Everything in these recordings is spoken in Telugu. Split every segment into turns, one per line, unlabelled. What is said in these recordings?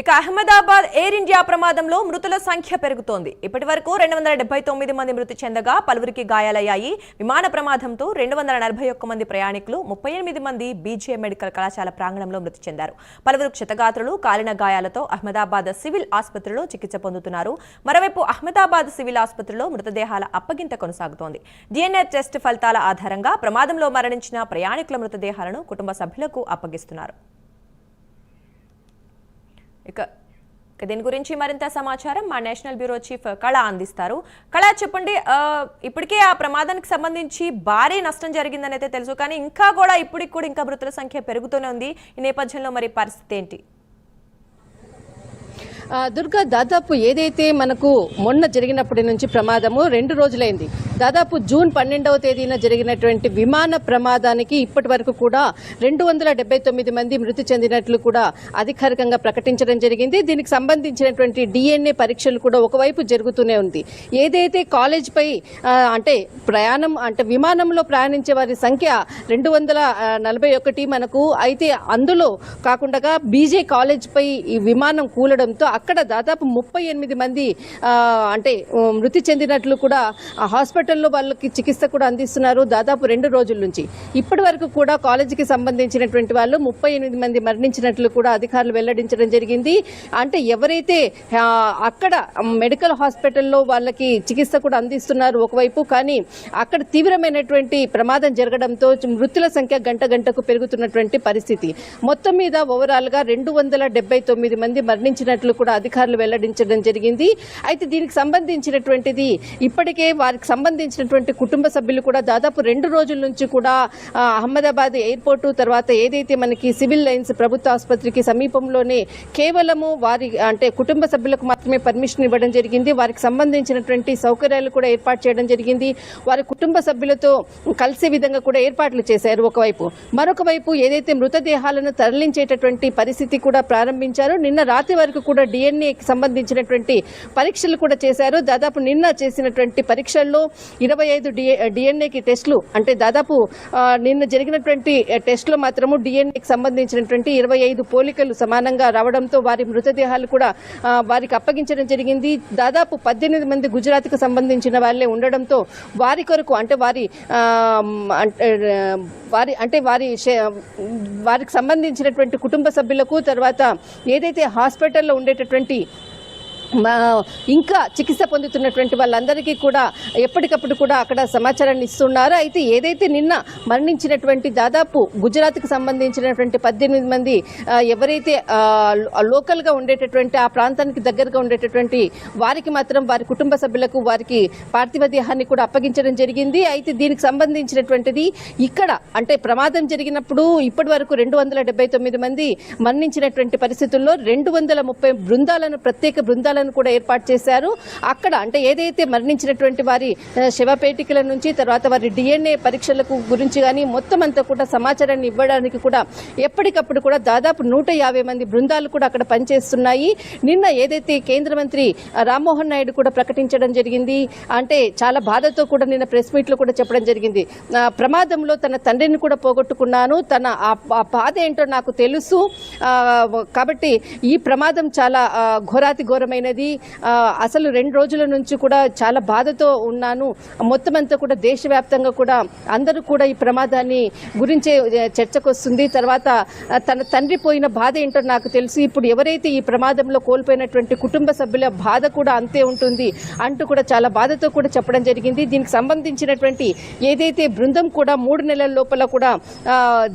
ఇక అహ్మదాబాద్ ఎయిర్ ఇండియా ప్రమాదంలో మృతుల సంఖ్య పెరుగుతోంది. ఇప్పటి వరకు రెండు వందల డెబ్బై తొమ్మిది మంది మృతి చెందగా పలువురికి గాయాలయ్యాయి. విమాన ప్రమాదంతో రెండు వందల నలభై ఒక్క మంది ప్రయాణికులు ముప్పై ఎనిమిది మంది బీజే మెడికల్ కళాశాల ప్రాంగణంలో మృతి చెందారు. పలువురు క్షతగాత్రులు కాలిన గాయాలతో అహ్మదాబాద్ సివిల్ ఆసుపత్రిలో చికిత్స పొందుతున్నారు. మరోవైపు అహ్మదాబాద్ సివిల్ ఆసుపత్రిలో మృతదేహాల అప్పగింత కొనసాగుతోంది. డిఎన్ఏ టెస్ట్ ఫలితాల ఆధారంగా ప్రమాదంలో మరణించిన ప్రయాణికుల మృతదేహాలను కుటుంబ సభ్యులకు అప్పగిస్తున్నారు. ఇక దీని గురించి మరింత సమాచారం మా నేషనల్ బ్యూరో చీఫ్ కళ అందిస్తారు. కళ చెప్పండి ఇప్పటికే ఆ ప్రమాదానికి సంబంధించి భారీ నష్టం జరిగిందని అయితే తెలుసు కానీ ఇంకా కూడా ఇప్పటికి కూడా ఇంకా మృతుల సంఖ్య పెరుగుతూనే ఉంది. ఈ నేపథ్యంలో మరి పరిస్థితి ఏంటి?
దుర్గా దాదాపు ఏదైతే మనకు మొన్న జరిగినప్పటి నుంచి ప్రమాదము రెండు రోజులైంది. దాదాపు జూన్ పన్నెండవ తేదీన జరిగినటువంటి విమాన ప్రమాదానికి ఇప్పటి వరకు కూడా రెండు వందల డెబ్బై తొమ్మిది మంది మృతి చెందినట్లు కూడా అధికారికంగా ప్రకటించడం జరిగింది. దీనికి సంబంధించినటువంటి డిఎన్ఏ పరీక్షలు కూడా ఒకవైపు జరుగుతూనే ఉంది. ఏదైతే కాలేజ్ పై అంటే ప్రయాణం అంటే విమానంలో ప్రయాణించే వారి సంఖ్య రెండు వందల నలభై ఒకటి మనకు అయితే అందులో కాకుండా బీజే కాలేజ్ పై ఈ విమానం కూలడంతో అక్కడ దాదాపు ముప్పై ఎనిమిది మంది అంటే మృతి చెందినట్లు కూడా హాస్పిటల్ హాస్పిటల్లో వాళ్ళకి చికిత్స కూడా అందిస్తున్నారు దాదాపు రెండు రోజుల నుంచి. ఇప్పటి వరకు కూడా కాలేజీకి సంబంధించినటువంటి వాళ్ళు ముప్పై ఎనిమిది మంది మరణించినట్లు కూడా అధికారులు వెల్లడించడం జరిగింది. అంటే ఎవరైతే అక్కడ మెడికల్ హాస్పిటల్లో వాళ్ళకి చికిత్స కూడా అందిస్తున్నారు ఒకవైపు కానీ అక్కడ తీవ్రమైనటువంటి ప్రమాదం జరగడంతో మృతుల సంఖ్య గంట గంటకు పెరుగుతున్నటువంటి పరిస్థితి. మొత్తం మీద ఓవరాల్గా రెండు వందల డెబ్బై తొమ్మిది మంది మరణించినట్లు కూడా అధికారులు వెల్లడించడం జరిగింది. అయితే దీనికి సంబంధించినటువంటిది ఇప్పటికే వారికి సంబంధించినటువంటి కుటుంబ సభ్యులు కూడా దాదాపు రెండు రోజుల నుంచి కూడా అహ్మదాబాద్ ఎయిర్పోర్టు తర్వాత ఏదైతే మనకి సివిల్ లైన్స్ ప్రభుత్వ ఆసుపత్రికి సమీపంలోనే కేవలము వారి అంటే కుటుంబ సభ్యులకు మాత్రమే పర్మిషన్ ఇవ్వడం జరిగింది. వారికి సంబంధించినటువంటి సౌకర్యాలు కూడా ఏర్పాటు చేయడం జరిగింది. వారి కుటుంబ సభ్యులతో కలిసే విధంగా కూడా ఏర్పాట్లు చేశారు ఒకవైపు. మరొక వైపు ఏదైతే మృతదేహాలను తరలించేటటువంటి పరిస్థితి కూడా ప్రారంభించారు. నిన్న రాత్రి వరకు కూడా డిఎన్ఏకి సంబంధించినటువంటి పరీక్షలు కూడా చేశారు. దాదాపు నిన్న చేసినటువంటి పరీక్షల్లో ఇరవై ఐదు డిఎన్ఏకి టెస్టులు అంటే దాదాపు నిన్న జరిగినటువంటి టెస్టులో మాత్రము డిఎన్ఏకి సంబంధించినటువంటి ఇరవై ఐదు పోలికలు సమానంగా రావడంతో వారి మృతదేహాలు కూడా వారికి అప్పగించడం జరిగింది. దాదాపు పద్దెనిమిది మంది గుజరాత్కు సంబంధించిన వాళ్ళే ఉండడంతో వారి కొరకు అంటే వారి వారి అంటే వారి వారికి సంబంధించినటువంటి కుటుంబ సభ్యులకు తర్వాత ఏదైతే హాస్పిటల్లో ఉండేటటువంటి ఇంకా చికిత్స పొందుతున్నటువంటి వాళ్ళందరికీ కూడా ఎప్పటికప్పుడు కూడా అక్కడ సమాచారాన్ని ఇస్తున్నారు. అయితే ఏదైతే నిన్న మరణించినటువంటి దాదాపు గుజరాత్కి సంబంధించినటువంటి పద్దెనిమిది మంది ఎవరైతే లోకల్గా ఉండేటటువంటి ఆ ప్రాంతానికి దగ్గరగా ఉండేటటువంటి వారికి మాత్రం వారి కుటుంబ సభ్యులకు వారికి పార్థివ దేహాన్ని కూడా అప్పగించడం జరిగింది. అయితే దీనికి సంబంధించినటువంటిది ఇక్కడ అంటే ప్రమాదం జరిగినప్పుడు ఇప్పటి వరకు రెండు వందల డెబ్బై తొమ్మిది మంది మరణించినటువంటి పరిస్థితుల్లో రెండు వందల ముప్పై బృందాలను ప్రత్యేక బృందాలను కూడా ఏర్పాటు చేశారు. అక్కడ అంటే ఏదైతే మరణించినటువంటి వారి శవపేటికల నుంచి తర్వాత వారి డిఎన్ఏ పరీక్షలకు గురించి కానీ మొత్తం అంతా కూడా సమాచారాన్ని ఇవ్వడానికి కూడా ఎప్పటికప్పుడు కూడా దాదాపు నూట యాభై మంది బృందాలు కూడా అక్కడ పనిచేస్తున్నాయి. నిన్న ఏదైతే కేంద్ర మంత్రి రామ్మోహన్ నాయుడు కూడా ప్రకటించడం జరిగింది. అంటే చాలా బాధతో కూడా నిన్న ప్రెస్ మీట్లో కూడా చెప్పడం జరిగింది. ప్రమాదంలో తన తండ్రిని కూడా పోగొట్టుకున్నాను. తన ఆ ఆ బాధ ఏంటో నాకు తెలుసు. కాబట్టి ఈ ప్రమాదం చాలా ఘోరాతి ఘోరమైన అనేది అసలు రెండు రోజుల నుంచి కూడా చాలా బాధతో ఉన్నాను. మొత్తం అంతా కూడా దేశవ్యాప్తంగా కూడా అందరూ కూడా ఈ ప్రమాదాన్ని గురించే చర్చకు వస్తుంది. తర్వాత తన తండ్రి పోయిన బాధ ఏంటో నాకు తెలుసు. ఇప్పుడు ఎవరైతే ఈ ప్రమాదంలో కోల్పోయినటువంటి కుటుంబ సభ్యుల బాధ కూడా అంతే ఉంటుంది అంటూ కూడా చాలా బాధతో కూడా చెప్పడం జరిగింది. దీనికి సంబంధించినటువంటి ఏదైతే బృందం కూడా మూడు నెలల లోపల కూడా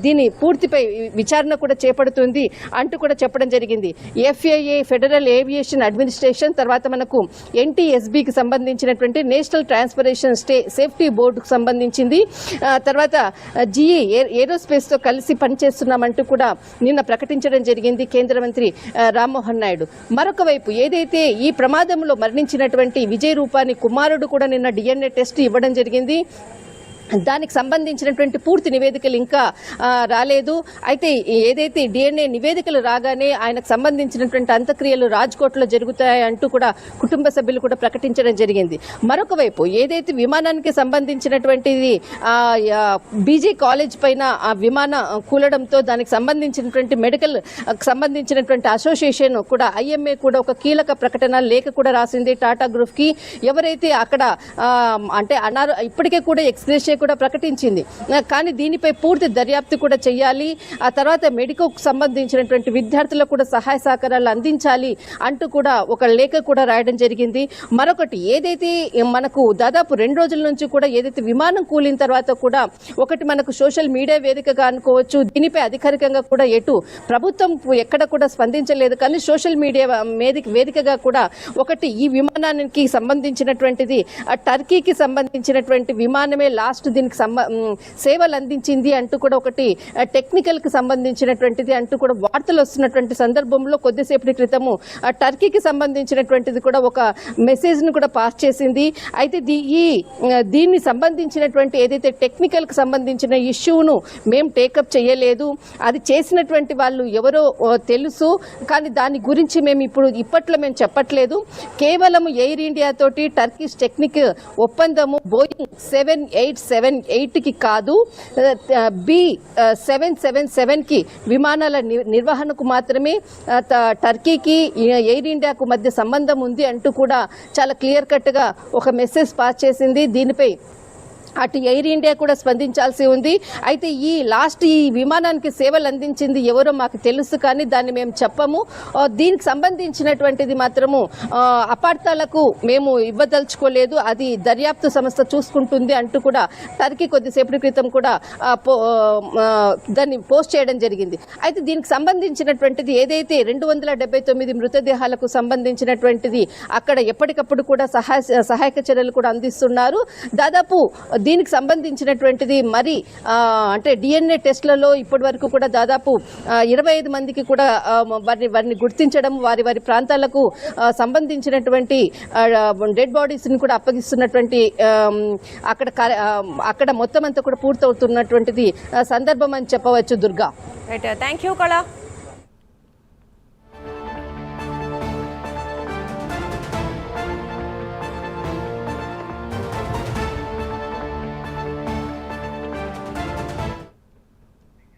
దీని పూర్తిపై విచారణ కూడా చేపడుతుంది అంటూ కూడా చెప్పడం జరిగింది. ఎఫ్ఏఏ ఫెడరల్ ఏవియేషన్ అడ్మినిస్ట్రేషన్ తర్వాత మనకు ఎన్టీఎస్బికి సంబంధించినటువంటి నేషనల్ ట్రాన్స్పరేషన్ స్టే సేఫ్టీ బోర్డుకు సంబంధించింది. తర్వాత జిఈ ఏరోస్పేస్తో కలిసి పనిచేస్తున్నామంటూ కూడా నిన్న ప్రకటించడం జరిగింది కేంద్ర మంత్రి రామ్మోహన్ నాయుడు. మరొక వైపు ఏదైతే ఈ ప్రమాదంలో మరణించినటువంటి విజయ్ రూపాని కుమారుడు కూడా నిన్న డిఎన్ఏ టెస్ట్ ఇవ్వడం జరిగింది. దానికి సంబంధించినటువంటి పూర్తి నివేదికలు ఇంకా రాలేదు. అయితే ఏదైతే డిఎన్ఏ నివేదికలు రాగానే ఆయనకు సంబంధించినటువంటి అంత్యక్రియలు రాజ్కోట్లో జరుగుతాయి అంటూ కూడా కుటుంబ సభ్యులు కూడా ప్రకటించడం జరిగింది. మరొక వైపు ఏదైతే విమానానికి సంబంధించినటువంటిది బీజీ కాలేజ్ పైన ఆ విమాన కూలడంతో దానికి సంబంధించినటువంటి మెడికల్ సంబంధించినటువంటి అసోసియేషన్ కూడా ఐఎంఏ కూడా ఒక కీలక ప్రకటన లేఖ కూడా రాసింది టాటా గ్రూప్కి ఎవరైతే అక్కడ అంటే అనారో ఇప్పటికే కూడా ఎక్స్ప్రెస్ కూడా ప్రకటించింది. కానీ దీనిపై పూర్తి దర్యాప్తు కూడా చేయాలి ఆ తర్వాత మెడికోకు సంబంధించినటువంటి విద్యార్థులకు కూడా సహాయ సహకారాలు అందించాలి అంటూ కూడా ఒక లేఖ కూడా రాయడం జరిగింది. మరొకటి ఏదైతే మనకు దాదాపు రెండు రోజుల నుంచి కూడా ఏదైతే విమానం కూలిన తర్వాత కూడా ఒకటి మనకు సోషల్ మీడియా వేదికగా అనుకోవచ్చు. దీనిపై అధికారికంగా కూడా ఎటు ప్రభుత్వం ఎక్కడ కూడా స్పందించలేదు. కానీ సోషల్ మీడియా వేదికగా కూడా ఒకటి ఈ విమానానికి సంబంధించినటువంటిది ఆ టర్కీకి సంబంధించినటువంటి విమానమే లాస్ట్ దీనికి సంబ సేవలు అందించింది అంటూ కూడా ఒకటి టెక్నికల్కి సంబంధించినటువంటిది అంటూ కూడా వార్తలు వస్తున్నటువంటి సందర్భంలో కొద్దిసేపటి క్రితము ఆ టర్కీకి సంబంధించినటువంటిది కూడా ఒక మెసేజ్ను కూడా పాస్ చేసింది. అయితే దీ- ఈ దీన్ని సంబంధించినటువంటి ఏదైతే టెక్నికల్కి సంబంధించిన ఇష్యూను మేము టేకప్ చేయలేదు అది చేసినటువంటి వాళ్ళు ఎవరో తెలుసు కానీ దాని గురించి మేము ఇప్పుడు ఇప్పట్లో మేము చెప్పట్లేదు. కేవలం ఎయిర్ ఇండియా తోటి Turkish Technic ఒప్పందము Boeing seven eight seven seven ఎయిట్కి కాదు బి సెవెన్ సెవెన్ సెవెన్కి విమానాల ని- నిర్వహణకు మాత్రమే టర్కీకి ఎయిర్ ఇండియాకు మధ్య సంబంధం ఉంది అంటూ కూడా చాలా క్లియర్ కట్గా ఒక మెసేజ్ పాస్ చేసింది. దీనిపై అటు ఎయిర్ ఇండియా కూడా స్పందించాల్సి ఉంది. అయితే ఈ లాస్ట్ ఈ విమానానికి సేవలు అందించింది ఎవరో మాకు తెలుసు కానీ దాన్ని మేము చెప్పము. దీనికి సంబంధించినటువంటిది మాత్రము అపార్థాలకు మేము ఇవ్వదలుచుకోలేదు. అది దర్యాప్తు సంస్థ చూసుకుంటుంది అంటూ కూడా టర్కీ కొద్దిసేపటి క్రితం కూడా పో- దాన్ని పోస్ట్ చేయడం జరిగింది. అయితే దీనికి సంబంధించినటువంటిది ఏదైతే రెండు వందల డెబ్బై తొమ్మిది మృతదేహాలకు సంబంధించినటువంటిది అక్కడ ఎప్పటికప్పుడు కూడా సహాయ సహాయక చర్యలు కూడా అందిస్తున్నారు. దాదాపు దీనికి సంబంధించినటువంటిది మరి అంటే డిఎన్ఏ టెస్ట్లలో ఇప్పటి వరకు కూడా దాదాపు ఇరవై ఐదు మందికి కూడా వారిని వారిని గుర్తించడం వారి వారి ప్రాంతాలకు సంబంధించినటువంటి డెడ్ బాడీస్ని కూడా అప్పగిస్తున్నటువంటి అక్కడ అక్కడ మొత్తం అంతా కూడా పూర్తవుతున్నటువంటిది సందర్భం అని చెప్పవచ్చు దుర్గా.
రైట్ థ్యాంక్ యూ కళ